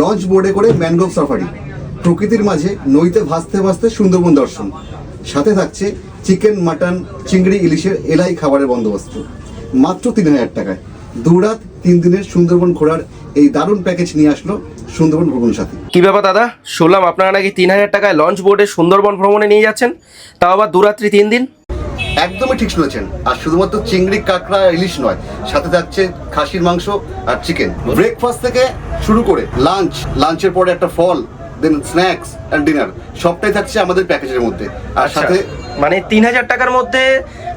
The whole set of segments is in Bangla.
লঞ্চ বোর্ডে করে ম্যানগ্রোভ সাফারি। প্রকৃতির মাঝে নইতে ভাসতে ভাসতে সুন্দরবন দর্শন। সাথে থাকছে চিকেন, মাটন, চিংড়ি, ইলিশের এলাই খাবারের বন্দোবস্ত। মাত্র তিন হাজার টাকায়। দু রাত, তিন দিনের সুন্দরবন ঘোরার এই দারুণ প্যাকেজ নিয়ে আসলো সুন্দরবন ভ্রমণ সাথী। কি ব্যাপার দাদা? শুনলাম আপনারা নাকি তিন হাজার টাকায় লঞ্চ বোর্ডে সুন্দরবন ভ্রমণে নিয়ে যাচ্ছেন। তাও আবার দুরাত্রি তিন দিন? একদমই ঠিক শুনেছেন। আর শুধুমাত্র চিংড়ি, কাঁকড়া ইলিশ নয়, সাথে থাকছে খাসির মাংস আর চিকেন ব্রেকফাস্ট থেকে শুরু করে লাঞ্চ লাঞ্চের পরে একটা ফল দেন স্ন্যাক্স অ্যান্ড ডিনার সবটাই থাকছে আমাদের প্যাকেজের মধ্যে। আর সাথে মানে তিন হাজার টাকার মধ্যে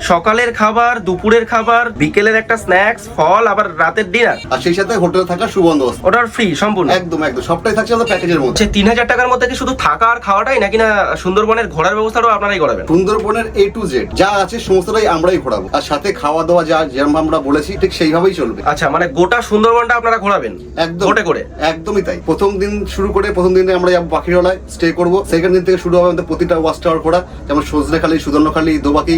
সকালের খাবার দুপুরের খাবার বিকেলের একটা স্ন্যাক্স ফল আবার রাতের ডিনার আর সেই সাথে হোটেলে থাকা সুবন্দোবস্ত। ওটার ফ্রি সম্পূর্ণ। একদম একদম। সবটাই থাকছে আমাদের প্যাকেজের মধ্যে। তিন হাজার টাকার মধ্যে কি শুধু থাকা আর খাওয়াটাই নাকি না সুন্দরবনের ঘোরার ব্যবস্থাটাও আপনারাই করাবেন সুন্দরবনের এ টু জেড যা আছে সমস্তটাই আমরাই ঘোরাবো। আর সাথে খাওয়া দাওয়া যা যেরকম আমরা বলেছি ঠিক সেইভাবেই চলবে। আচ্ছা মানে গোটা সুন্দরবনটা আপনারা ঘোরাবেন? একদম। গোটে করে? একদমই তাই। প্রথম দিন শুরু করে প্রথম দিনে আমরা যাব পাখিরালয় স্টে করব। সেকেন্ড দিন থেকে শুরু হবে আমাদের প্রতিটা ওয়াচ টাওয়ার করা যেমন সজনেখালি সুদর্ণখালি, দোবাকি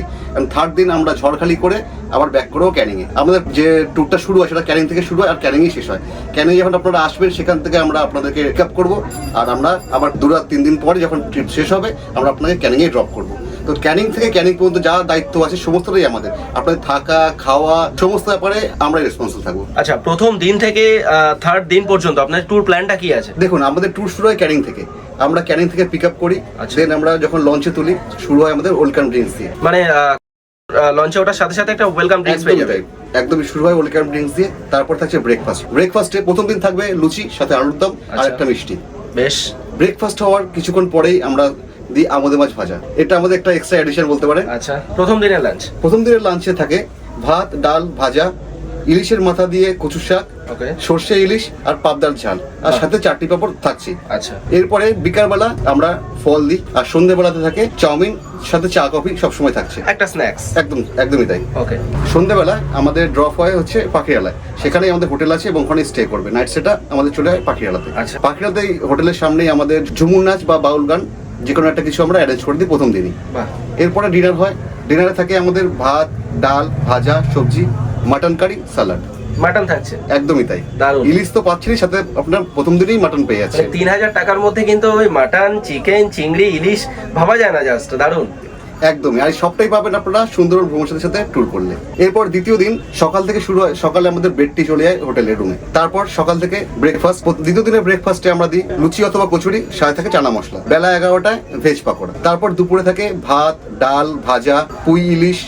থার্ড দিন আমরা ঝড়খালি করে আবার ব্যাক করেও ক্যানিংয়ে। আমাদের যে ট্যুরটা শুরু হয়, সেটা ক্যানিং থেকে শুরু হয় আর ক্যানিংই শেষ হয়। ক্যানিং যখন আপনারা আসবেন, সেখান থেকে আমরা আপনাদেরকে রেক আপ করব। আর আমরা আবার দু রাত তিন দিন পরে যখন ট্রিপ শেষ হবে, আমরা আপনাকে ক্যানিংয়ে ড্রপ করব। তো ক্যানিং থেকে ক্যানিং পর্যন্ত যা দায়িত্ব আছে সমস্তটাই আমাদের। আপনাদের থাকা খাওয়া সমস্ত ব্যাপারে আমরাই রেসপন্সিবল থাকব। আচ্ছা প্রথম দিন থেকে থার্ড দিন পর্যন্ত আপনার ট্যুর প্ল্যানটা কি আছে? দেখুন আমাদের ট্যুর শুরু হয় ক্যানিং থেকে। আমরা ক্যানিং থেকে পিক আপ করি আচ্ছা। দেন আমরা যখন লঞ্চে তুলি শুরু হয় আমাদের ওয়েলকাম ড্রিঙ্কস দিয়ে। মানে লঞ্চে ওঠার সাথে সাথে একটা ওয়েলকাম ড্রিঙ্কস পেয়ে যাবে। একদমই শুরু হয় ওয়েলকাম ড্রিঙ্কস দিয়ে তারপর থাকছে ব্রেকফাস্ট ব্রেকফাস্টে প্রথম দিন থাকবে লুচি সাথে আলুর দম আর আচ্ছা। একটা মিষ্টি। বেশ। ব্রেকফাস্ট হওয়ার কিছুক্ষণ পরেই আমরা দিই আমাদের মাছ ভাজা। এটা আমাদের একটা এক্সট্রা এডিশন বলতে পারে আচ্ছা প্রথম দিনের লাঞ্চ প্রথম দিনের লাঞ্চে থাকে ভাত ডাল ভাজা ইলিশের মাথা দিয়ে কচু শাক সর্ষে ইলিশ আর পাবদার ঝাল। আর সাথে চাটনি পাঁপড় থাকছে। আচ্ছা। এরপরে বিকালবেলা আমরা ফল দিই। আর সন্ধ্যেবেলাতে থাকে চাউমিন সাথে চা কফি সবসময় থাকছে। একটা স্ন্যাক্স একদম একদমই তাই। ওকে সন্ধ্যেবেলা আমাদের ড্রপ হয় হচ্ছে পাখিরালায়। সেখানেই আমাদের হোটেল আছে এবং ওখানে স্টে করবে। নাইট সেটা আমাদের চলে হয় পাখিরালাতে আচ্ছা। পাখিরালাতে হোটেলের সামনেই আমাদের ঝুমুর নাচ বা বাউল গান যে কোনো একটা কিছু আমরা অ্যারেঞ্জ করে দিই প্রথম দিনই। এরপরে ডিনার হয়। ডিনারে থাকে আমাদের ভাত ডাল ভাজা সবজি মাটন কারি স্যালাড মাটন থাকছে? একদমই তাই। ইলিশ তো পাচ্ছেনই সাথে আপনার প্রথম দিনেই মাটন পেয়ে যাচ্ছে। মানে তিন হাজার টাকার মধ্যে কিন্তু ওই মাটন চিকেন চিংড়ি ইলিশ ভাবা যায় না জাস্ট দারুণ। একদমই। আর সবটাই পাবেন আপনারা সুন্দর ভ্রমণের সাথে ট্যুর করলে। এরপর দ্বিতীয় দিন সকাল থেকে শুরু হয়, সকালে আমাদের বেডটি চলে যায় হোটেলের রুমে তারপর সকাল থেকে ব্রেকফাস্ট দ্বিতীয় দিনের ব্রেকফাস্টে আমরা দিই লুচি অথবা কচুরি, সাথে থাকে চানা মশলা। বেলা এগারোটায় ভেজ পাকোড়া। তারপর দুপুরে থাকে ভাত, ডাল, ভাজা, পুঁই ইলিশ,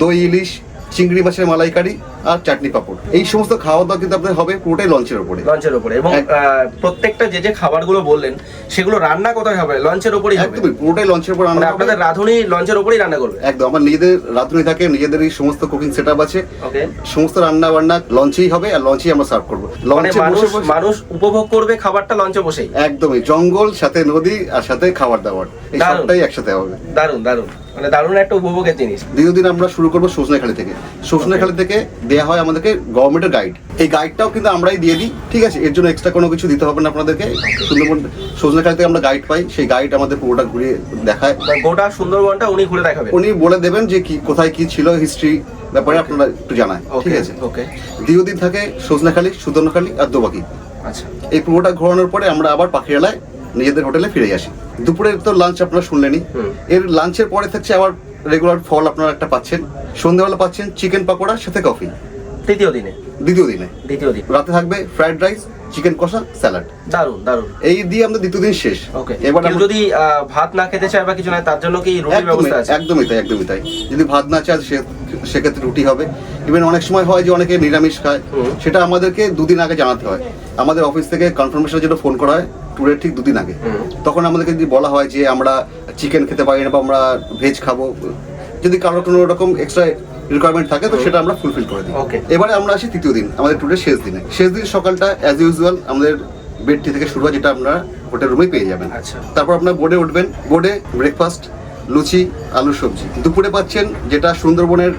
দই ইলিশ, চিংড়ি মাছের মালাইকারি আর চাটনি পাঁপড়। এই সমস্ত খাওয়া দাওয়া কিন্তু আপনাদের হবে পুরোটাই লঞ্চের উপরে। লঞ্চের উপরে এবং প্রত্যেকটা যে যে খাবারগুলো বললেন সেগুলো রান্না কোথায় হবে? লঞ্চের উপরেই হবে। একদমই পুরোটাই লঞ্চের উপর মানে রান্না আপনাদের রাঁধুনি লঞ্চের উপরেই রান্না করবে? একদম আমার নিজেদের রাঁধুনি থাকে নিজেদেরই সমস্ত কুকিং সেট আছে। ওকে। সমস্ত রান্না বান্না লঞ্চেই হবে আর লঞ্চেই আমরা সার্ভ করব। মানে লঞ্চে মানুষ মানুষ উপভোগ করবে খাবারটা লঞ্চে বসেই? একদমই জঙ্গল সাথে নদী আর সাথে খাবার দাবার। এই। সবটাই একসাথে হবে। দারুণ দারুণ। মানে দারুণ একটা উপভোগের জিনিস। দ্বিতীয় দিন আমরা শুরু করব সজনেখালি থেকে। সজনেখালি থেকে দেওয়া হয় আমাদেরকে গভর্নমেন্টের গাইড এই গাইডটাও কিন্তু আমরাই দিয়ে দিই ঠিক আছে? এর জন্য এক্সট্রা কোনো কিছু দিতে হবে না আপনাদেরকে। সুন্দরবন সজনেখালি থেকে আমরা গাইড পাই সেই গাইড আমাদের পুরোটা ঘুরিয়ে দেখায়। গোটা সুন্দরবনটা উনি ঘুরে দেখাবেন? উনি বলে দেবেন যে কি কোথায় কি ছিল হিস্ট্রি ব্যাপারে আপনারা একটু জানায় ঠিক আছে? ওকে। দ্বিতীয় দিন থাকে সজনেখালি সুদর্ণখালি আর দোবাকি আচ্ছা। এই পুরোটা ঘোরানোর পরে আমরা আবার পাখিরালায় নিজেদের হোটেলে ফিরে আসি। দুপুরের তো লাঞ্চ আপনারা শুনলেনই। হুম। এর লাঞ্চের পরে থাকছে আবার রেগুলার ফল আপনারা একটা পাচ্ছেন। সন্ধ্যাবেলা পাচ্ছেন চিকেন পাকোড়া সাথে কফি তৃতীয় দিনে। দ্বিতীয় দিনে। দ্বিতীয় দিন। রাতে থাকবে ফ্রাইড রাইস চিকেন কষা স্যালাড দারুণ দারুণ এই দিয়ে আমাদের দ্বিতীয় দিন শেষ। ওকে এবার কেউ যদি ভাত না খেতে চায় বা কিছু না তার জন্য কি রুটির ব্যবস্থা আছে? একদমই তাই একদমই তাই। যদি ভাত না চায় সে সেক্ষেত্রে রুটি হবে। ইভেন অনেক সময় হয় যে অনেকে নিরামিষ খায়। সেটা আমাদেরকে দুদিন আগে জানাতে হয়। আমাদের অফিস থেকে কনফার্মেশনের জন্য ফোন করা হয়। ট্যুরের ঠিক দুদিন আগে। তখন আমাদেরকে যদি বলা হয় যে আমরা চিকেন খেতে পারি না বা আমরা ভেজ খাব যদি কারোর কোনো রকম এক্সট্রা রিকোয়ারমেন্ট থাকে তো সেটা আমরা ফুলফিল করে দিই. এবারে আমরা আসি তৃতীয় দিন আমাদের ট্যুরের শেষ দিনে। শেষ দিন সকালটা অ্যাজ ইউজুয়াল আমাদের বেডটি থেকে শুরু হয় যেটা আপনারা হোটেল রুমেই পেয়ে যাবেন। আচ্ছা। তারপর আপনার বোর্ডে উঠবেন। বোর্ডে ব্রেকফাস্ট লুচি আলু সবজি। দুপুরে পাচ্ছেন যেটা সুন্দরবনের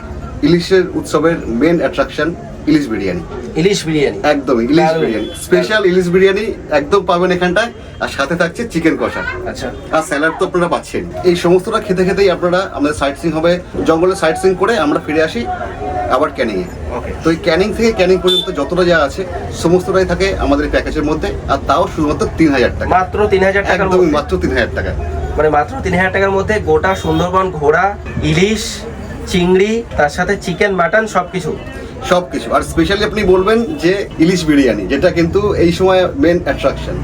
ইলিশের উৎসবের মেন অ্যাট্রাকশন ইলিশ বিরিয়ানি। ইলিশ বিরিয়ানি। একদম ইলিশ বিরিয়ানি। স্পেশাল ইলিশ বিরিয়ানি একদম পাবেন এখানটায়। আর সাথে থাকছে চিকেন কষা। আচ্ছা। আর স্যালাড তো আপনারা পাচ্ছেন এই সমস্তটা খেতে খেতেই আপনারা আমাদের সাইট সিং হবে। জঙ্গলে সাইট সিং করে আমরা ফিরে আসি আবার ক্যানিংয়ে ওকে তো এই ক্যানিং থেকে ক্যানিং পর্যন্ত যতটা যা আছে সমস্তটাই থাকে আমাদের প্যাকেজের মধ্যে। আর তাও শুধুমাত্র তিন হাজার টাকা। মাত্র তিন হাজার টাকা একদমই মধ্যে। মাত্র তিন হাজার টাকা। মানে মাত্র তিন হাজার টাকার মধ্যে গোটা সুন্দরবন ঘোড়া ইলিশ চিংড়ি তার সাথে চিকেন মাটন সবকিছু। সব কিছু আর স্পেশালি আপনি বলবেন যে ইলিশ বিরিয়ানি, যেটা কিন্তু এই সময় মেন অ্যাট্রাকশন